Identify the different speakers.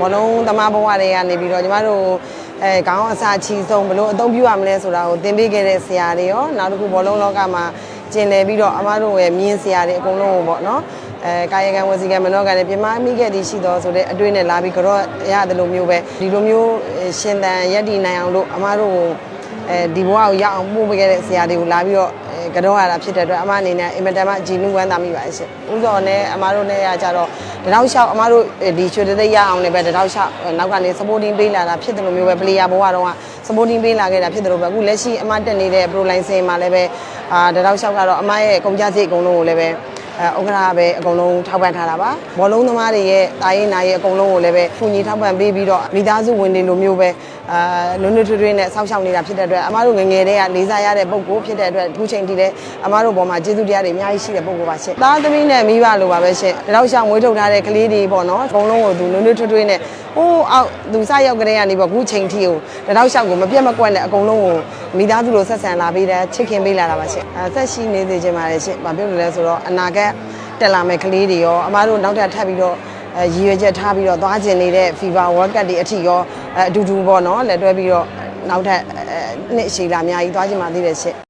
Speaker 1: ဘောလုံးသမားဘဝတွေကနေပြီးတော့ကျမတို့အဲခေါင်းအစာချီဆုံးဘလို့အသုံးပြုရမလဲဆိုတာကိုသင်ပေးခဲ့တဲ့ဆရာတွေရောနောက်တစ်ခုဘောလုံးလောကမှာကျင်လည်ပြီးတော့အမတို့ရဲ့မြင်းဆရာတွေအကုန်လုံးကိုပေါ့နော်အဲကာယကံဝစီကံမနောကံနဲ့ပြမမိခဲ့သည်ရှိတော်ဆိုတဲ့အတွေ့နဲ့လာပြီးကြောရတယ်လို့မျိုးပဲဒီလိုမျိုးရှင်သန်ရက်တည်နိုင်အောင်လို့အမတို့ကိုအဲဒီဘဝကိုရောက်အောင်ပို့ပေးခဲ့တဲ့ဆရာတွေကိုလာပြီးတော့ အဲကြောရတာဖြစ်တဲ့အတွက်အမအနေနဲ့အင်မတန်မှကြည်နူးဝမ်းသာမိပါတယ်ရှင်ဥသောနဲ့အမတို့နဲ့ရကြတော့တတောက်လျှောက်အမတို့ဒီရွှေတသိက်ရအောင်လည်းပဲတတောက်လျှောက်နောက်ကနေ supporting ပေးလာတာဖြစ်တယ်လို့မျိုးပဲ player ဘဝတော့က supporting ပေးလာခဲ့တာဖြစ်တယ်လို့ပဲအခုလက်ရှိအမတက်နေတဲ့ pro line စင်မှာလည်းပဲအာတတောက်လျှောက်ကတော့အမရဲ့ကုန်ကြစည်အကုန်လုံးကိုလည်းပဲ အဲဥက္ကရာပဲအကုန်လုံးထောက်ပံ့ထားတာပါဘောလုံးသမားတွေရဲ့တာရင်နာရဲ့အကုန်လုံးကိုလည်းပဲခုညီထောက်ပံ့ပေးပြီးတော့မိသားစုဝင်တွေလိုမျိုးပဲအာနုနုထွေးထွေးနဲ့စောင့်ရှောက်နေတာဖြစ်တဲ့အတွက်အမတို့ငယ်ငယ်တည်းကလေးစားရတဲ့ပုံကိုဖြစ်တဲ့အတွက်အခုချိန်ထိလည်းအမတို့ဘောမှာကျေးဇူးတရားတွေအများကြီးရှိတဲ့ပုံကိုပါရှင့်သားသမီးနဲ့မိဘလိုပါပဲရှင့်ဒီတော့ရှောင်းမွေးထုတ်ထားတဲ့ကလေးတွေပေါ့နော်အကုန်လုံးကိုသူနုနုထွေးထွေးနဲ့ဟိုးအောက်သူစရောက်ကလေးကနေပေါ့အခုချိန်ထိကိုဒီတော့ရှောင်းကိုမပြတ်မကွက်နဲ့အကုန်လုံးကို မိသားစုလိုဆက်ဆံလာပေးတယ်ချစ်ခင်ပေးလာတာပါရှင့်အဲဆက်ရှိနေသေးခြင်းပါတယ်ရှင့်ဘာပြောလို့လဲဆိုတော့အနာဂတ်တက်လာမဲ့ကလေးတွေရောအမားတို့နောက်ထပ်ထပ်ပြီးတော့အဲရည်ရွယ်ချက်ထားပြီးတော့သွားကျင်နေတဲ့ FIFA World Cup တွေအထိရောအဲအတူတူပေါ့နော်လက်တွဲပြီးတော့နောက်ထပ်အဲနှစ်ရှည်လာအများကြီးသွားကျင်ပါသေးတယ်ရှင့်